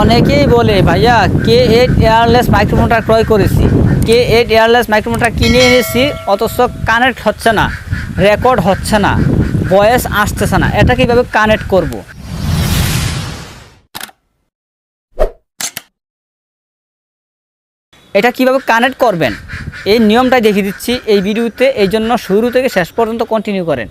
অনেকেই বলে, ভাইয়া কে এইট এয়ারলেস মাইক্রোফোনটা ক্রয় করেছি। কে এইট এয়ারলেস মাইক্রোফোনটা কিনে এনেছি, অথচ কানেক্ট হচ্ছে না রেকর্ড হচ্ছে না ভয়েস আসতেছে না। এটা কীভাবে কানেক্ট করব। এটা কীভাবে কানেক্ট করবেন? এই নিয়মটাই দেখিয়ে দিচ্ছি এই ভিডিওতে। এই জন্য শুরু থেকে শেষ পর্যন্ত কন্টিনিউ করেন।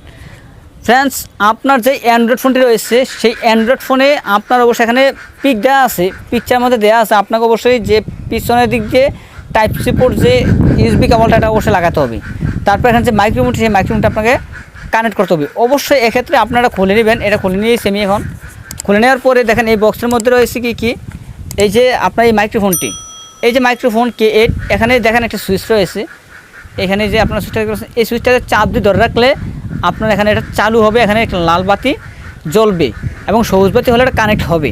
ফ্রেন্ডস আপনার যে অ্যান্ড্রয়েড ফোনটি রয়েছে, সেই অ্যান্ড্রয়েড ফোনে আপনার অবশ্যই এখানে পিক দেওয়া আছে। পিকচার মধ্যে দেওয়া আছে। আপনাকে অবশ্যই যে পিছনের দিক দিয়ে টাইপ সিপোর্ট যে ইউএসবি কেবলটা এটা অবশ্যই লাগাতে হবে। তারপর এখানে যে মাইক্রোমিটার সেই মাইক্রোমিটার আপনাকে কানেক্ট করতে হবে। অবশ্যই এক্ষেত্রে আপনারা খুলে নেবেন। এটা খুলে নিয়েছি আমি এখন। খুলে নেওয়ার পরে দেখেন, এই বক্সের মধ্যে রয়েছে কি কি? এই যে আপনার এই মাইক্রোফোনটি এই যে মাইক্রোফোন কে এখানে দেখেন একটা সুইচ রয়েছে। এখানে যে আপনার সুইচটা এই সুইচটাকে চাপ দিয়ে ধরে রাখলে আপনার এখানে এটা চালু হবে, এখানে একটা লাল বাতি জ্বলবে এবং সবুজ বাতি হলে এটা কানেক্ট হবে।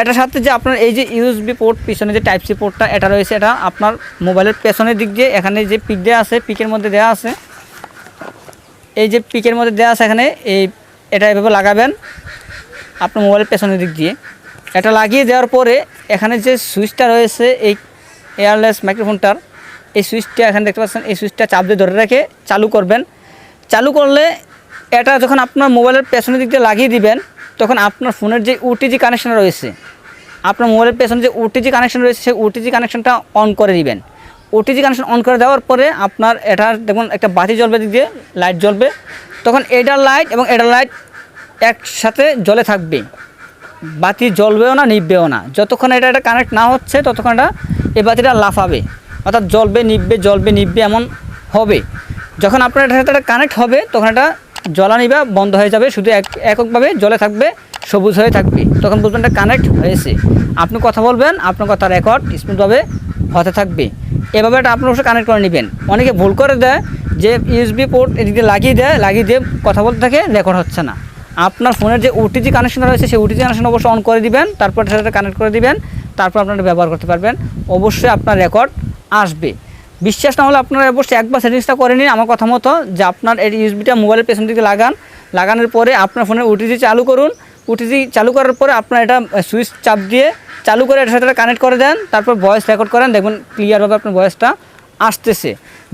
এটার সাথে যে আপনার এই যে ইউএসবি পোর্ট পিছনে যে টাইপ সি পোর্টটা এটা রয়েছে, এটা আপনার মোবাইলের পেছনের দিক দিয়ে, এখানে যে পিক দেওয়া আছে পিকের মধ্যে দেওয়া আছে। এই যে পিকের মধ্যে দেওয়া আছে, এখানে এই, এটা এভাবে লাগাবেন আপনার মোবাইলের পেছনের দিক দিয়ে। এটা লাগিয়ে দেওয়ার পরে, এখানে যে সুইচটা রয়েছে, এই এয়ারলেস মাইক্রোফোনটার এই সুইচটা এখানে দেখতে পাচ্ছেন, এই সুইচটা চাপ দিয়ে ধরে রেখে চালু করবেন। চালু করলে এটা যখন আপনার মোবাইলের পেছনের দিক দিয়ে লাগিয়ে দিবেন, তখন আপনার ফোনের যে ওটিজি কানেকশন রয়েছে, আপনার মোবাইলের পেছনে যে ওটিজি কানেকশন রয়েছে, সেই ওটিজি কানেকশনটা অন করে দিবেন। ওটিজি কানেকশন অন করে দেওয়ার পরে আপনার এটার দেখুন, একটা বাতি জ্বলবে দিক দিয়ে লাইট জ্বলবে। তখন এটার লাইট এবং এটার লাইট একসাথে জ্বলে থাকবে। বাতি জ্বলবেও না নিববেও না। যতক্ষণ এটা এটা কানেক্ট না হচ্ছে, ততক্ষণ এটা, এই বাতিটা লাফাবে। অর্থাৎ জ্বলবে নিববে জ্বলবে নিববে এমন হবে। যখন আপনার সাথে কানেক্ট হবে, তখন এটা জ্বলা নিবা, বন্ধ হয়ে যাবে, শুধু এক এককভাবে জলে থাকবে, সবুজ হয়ে থাকবে। তখন বুঝবেন এটা কানেক্ট হয়েছে। আপনি কথা বলবেন, আপনার কথা রেকর্ড স্মুথভাবে হতে থাকবে। এভাবে এটা আপনার অবশ্যই কানেক্ট করে নেবেন। অনেকে ভুল করে দেয়, যে ইউএসবি পোর্ট এদিকে লাগিয়ে দেয়, লাগিয়ে দিয়ে কথা বলতে থাকে রেকর্ড হচ্ছে না। আপনার ফোনের যে ওটিজি কানেকশন রয়েছে, সেই ওটিজি কানেকশন অবশ্যই অন করে দিবেন, তারপর সেটা কানেক্ট করে দিবেন, তারপর আপনারা ব্যবহার করতে পারবেন। অবশ্যই আপনার রেকর্ড আসবে। বিশ্বাস না হলে আপনারা অবশ্যই একবার সেটিংসটা করে নিন আমার কথা মতো, যে আপনার এই ইউএসবিটা মোবাইলের পেছন দিকে লাগান। লাগানোর পরে আপনার ফোনের ওটিজি চালু করুন। ওটিজি চালু করার পরে আপনার এটা সুইচ চাপ দিয়ে চালু করে এটার সাথে কানেক্ট করে দেন, তারপর ভয়েস রেকর্ড করেন দেখবেন ক্লিয়ারভাবে আপনার ভয়েসটা আসতেছে।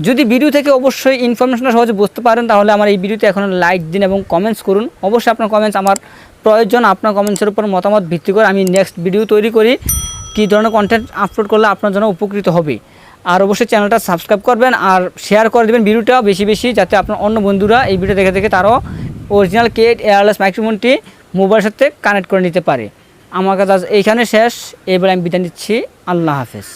যদি ভিডিও থেকে অবশ্যই ইনফরমেশনটা সহজে বুঝতে পারেন, তাহলে আমার এই ভিডিওতে এখন লাইক দিন এবং কমেন্টস করুন। অবশ্যই আপনার কমেন্টস আমার প্রয়োজন, আপনার কমেন্টসের উপর মতামত ভিত্তি করে আমি নেক্সট ভিডিও তৈরি করি। কী ধরনের কন্টেন্ট আপলোড করলে আপনার জন্য উপকৃত হবে? আর অবশ্যই চ্যানেলটা সাবস্ক্রাইব করবেন আর শেয়ার করে দেবেন ভিডিওটা বেশি বেশি, যাতে আপনার অন্য বন্ধুরা এই ভিডিও দেখে দেখে তারাও অরিজিনাল কেট এয়ারলেস মাইক্রোফোনটি মোবাইলের সাথে কানেক্ট করে নিতে পারে। আমার কাছে এইখানে শেষ, এবার আমি বিদায় নিচ্ছি। আল্লাহ হাফেজ।